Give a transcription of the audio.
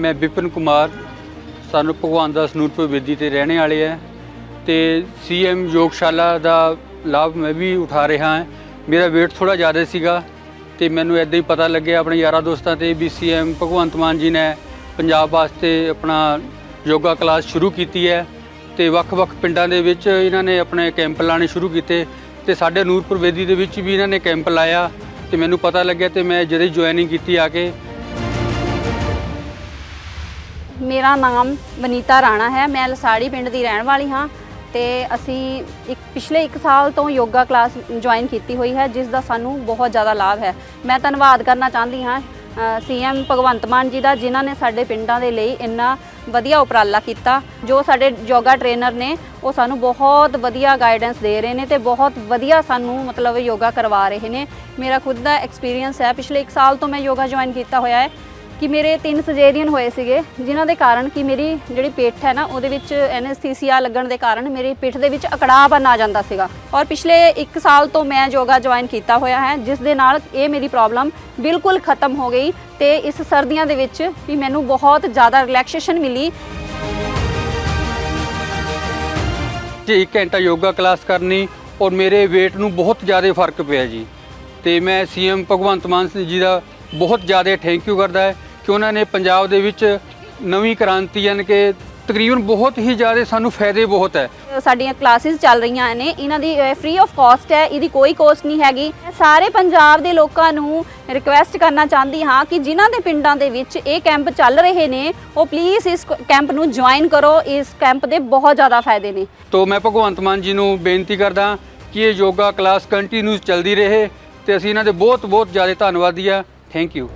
ਮੈਂ ਵਿਪਨ ਕੁਮਾਰ, ਸਾਨੂੰ ਭਗਵਾਨ ਦਾਸ ਨੂਰਪੁਰ ਬੇਦੀ ਤੇ ਰਹਿਣੇ ਵਾਲੇ ਹੈ ਤੇ ਸੀਐਮ ਯੋਗਸ਼ਾਲਾ ਦਾ ਲਾਭ ਮੈਂ ਵੀ ਉਠਾ ਰਿਹਾ ਹਾਂ। ਮੇਰਾ weight ਥੋੜਾ ਜ਼ਿਆਦਾ ਸੀਗਾ ਤੇ ਮੈਨੂੰ ਐਦਾਂ ਹੀ ਪਤਾ ਲੱਗਿਆ ਆਪਣੇ ਯਾਰਾਂ ਦੋਸਤਾਂ ਤੇ ਵੀ ਸੀਐਮ ਭਗਵੰਤ ਮਾਨ ਜੀ ਨੇ ਪੰਜਾਬ ਵਾਸਤੇ ਆਪਣਾ ਯੋਗਾ ਕਲਾਸ ਸ਼ੁਰੂ ਕੀਤੀ ਹੈ ਤੇ ਵੱਖ-ਵੱਖ ਪਿੰਡਾਂ ਦੇ ਵਿੱਚ ਇਹਨਾਂ ਨੇ ਆਪਣੇ ਕੈਂਪ ਲਾਣੇ ਸ਼ੁਰੂ ਕੀਤੇ ਤੇ ਸਾਡੇ ਨੂਰਪੁਰ ਵੇਦੀ ਦੇ ਵਿੱਚ ਵੀ ਇਹਨਾਂ ਨੇ ਕੈਂਪ ਲਾਇਆ ਤੇ ਮੈਨੂੰ ਪਤਾ ਲੱਗਿਆ ਤੇ ਮੈਂ ਜਦੋਂ ਜੁਆਇਨਿੰਗ ਕੀਤੀ ਆ ਕੇ ਮੇਰਾ ਨਾਮ ਵਨੀਤਾ ਰਾਣਾ ਹੈ, ਮੈਂ ਲਸਾੜੀ ਪਿੰਡ ਦੀ ਰਹਿਣ ਵਾਲੀ ਹਾਂ ਤੇ ਅਸੀਂ ਇੱਕ ਪਿਛਲੇ 1 ਸਾਲ ਤੋਂ ਯੋਗਾ ਕਲਾਸ ਜੁਆਇਨ ਕੀਤੀ ਹੋਈ ਹੈ, ਜਿਸ ਦਾ ਸਾਨੂੰ ਬਹੁਤ ਜ਼ਿਆਦਾ ਲਾਭ ਹੈ। ਮੈਂ ਧੰਨਵਾਦ ਕਰਨਾ ਚਾਹੁੰਦੀ ਹਾਂ ਸੀਐਮ ਭਗਵੰਤ ਮਾਨ ਜੀ ਦਾ, ਜਿਨ੍ਹਾਂ ਨੇ ਸਾਡੇ ਪਿੰਡਾਂ ਦੇ ਲਈ ਇੰਨਾ ਵਧੀਆ ਉਪਰਾਲਾ ਕੀਤਾ, ਜੋ ਸਾਡੇ ਯੋਗਾ ਟ੍ਰੇਨਰ ਨੇ, ਉਹ ਸਾਨੂੰ ਬਹੁਤ ਵਧੀਆ ਗਾਈਡੈਂਸ ਦੇ ਰਹੇ ਨੇ ਤੇ ਬਹੁਤ ਵਧੀਆ ਸਾਨੂੰ ਮਤਲਬ ਯੋਗਾ ਕਰਵਾ ਰਹੇ ਨੇ। ਮੇਰਾ ਖੁਦ ਦਾ ਐਕਸਪੀਰੀਅੰਸ ਹੈ, ਪਿਛਲੇ 1 ਸਾਲ ਤੋਂ ਮੈਂ ਯੋਗਾ ਜੁਆਇਨ ਕੀਤਾ ਹੋਇਆ ਹੈ। ਕਿ ਮੇਰੇ ਤਿੰਨ ਸਰਜਰੀਅਨ ਹੋਏ ਸੀਗੇ, ਜਿਨ੍ਹਾਂ ਦੇ ਕਾਰਨ ਕਿ ਮੇਰੀ ਜਿਹੜੀ ਪਿੱਠ ਹੈ ਨਾ, ਉਹਦੇ ਵਿੱਚ ਐਨਐਸਥੀਸੀਆ ਲੱਗਣ ਦੇ ਕਾਰਨ ਮੇਰੀ ਪਿੱਠ ਦੇ ਵਿੱਚ ਅਕੜਾਪਨ ਆ ਜਾਂਦਾ ਸੀਗਾ। ਔਰ ਪਿਛਲੇ 1 ਸਾਲ ਤੋਂ ਮੈਂ ਯੋਗਾ ਜੁਆਇਨ ਕੀਤਾ ਹੋਇਆ ਹੈ, ਜਿਸ ਦੇ ਨਾਲ ਇਹ ਮੇਰੀ ਪ੍ਰੋਬਲਮ ਬਿਲਕੁਲ ਖਤਮ ਹੋ ਗਈ ਤੇ ਇਸ ਸਰਦੀਆਂ ਦੇ ਵਿੱਚ ਵੀ ਮੈਨੂੰ ਬਹੁਤ ਜ਼ਿਆਦਾ ਰਿਲੈਕਸੇਸ਼ਨ ਮਿਲੀ। ਜੇ 1 ਘੰਟਾ ਯੋਗਾ ਕਲਾਸ ਕਰਨੀ ਔਰ ਮੇਰੇ weight ਨੂੰ ਬਹੁਤ ਜ਼ਿਆਦਾ ਫ਼ਰਕ ਪਿਆ ਜੀ, ਤੇ ਮੈਂ ਸੀਐਮ ਭਗਵੰਤ ਮਾਨ ਸਿੰਘ ਜੀ ਦਾ ਬਹੁਤ ਜ਼ਿਆਦਾ ਥੈਂਕ ਯੂ ਕਰਦਾ ਹੈ। ਕਿ ਉਹਨਾਂ ਨੇ ਪੰਜਾਬ ਦੇ ਵਿੱਚ ਨਵੀਂ ਕ੍ਰਾਂਤੀ ਯਾਨੀ ਕਿ ਤਕਰੀਬਨ ਬਹੁਤ ਹੀ ਜ਼ਿਆਦਾ ਸਾਨੂੰ ਫਾਇਦੇ ਬਹੁਤ ਹੈ। ਸਾਡੀਆਂ ਕਲਾਸਿਸ ਚੱਲ ਰਹੀਆਂ ਨੇ ਇਹਨਾਂ ਦੀ ਫ੍ਰੀ ਆਫ ਕਾਸਟ ਹੈ ਇਹਦੀ ਕੋਈ ਕੋਸਟ ਨਹੀਂ ਹੈਗੀ। ਸਾਰੇ ਪੰਜਾਬ ਦੇ ਲੋਕਾਂ ਨੂੰ ਰਿਕੁਐਸਟ ਕਰਨਾ ਚਾਹੁੰਦੀ ਹਾਂ ਕਿ ਜਿਨ੍ਹਾਂ ਦੇ ਪਿੰਡਾਂ ਦੇ ਵਿੱਚ ਇਹ ਕੈਂਪ ਚੱਲ ਰਹੇ ਨੇ ਉਹ ਪਲੀਜ਼ ਇਸ ਕੈਂਪ ਨੂੰ ਜੁਆਇਨ ਕਰੋ ਇਸ ਕੈਂਪ ਦੇ ਬਹੁਤ ਜ਼ਿਆਦਾ ਫਾਇਦੇ ਨੇ। ਤੋ ਮੈਂ ਭਗਵੰਤ ਮਾਨ ਜੀ ਨੂੰ ਬੇਨਤੀ ਕਰਦਾ ਕਿ ਇਹ ਯੋਗਾ ਕਲਾਸ ਕੰਟੀਨਿਊਸ ਚੱਲਦੀ ਰਹੇ ਤੇ ਅਸੀਂ ਇਹਨਾਂ ਦੇ ਬਹੁਤ ਬਹੁਤ ਜ਼ਿਆਦਾ ਧੰਨਵਾਦੀ ਆ ਥੈਂਕ ਯੂ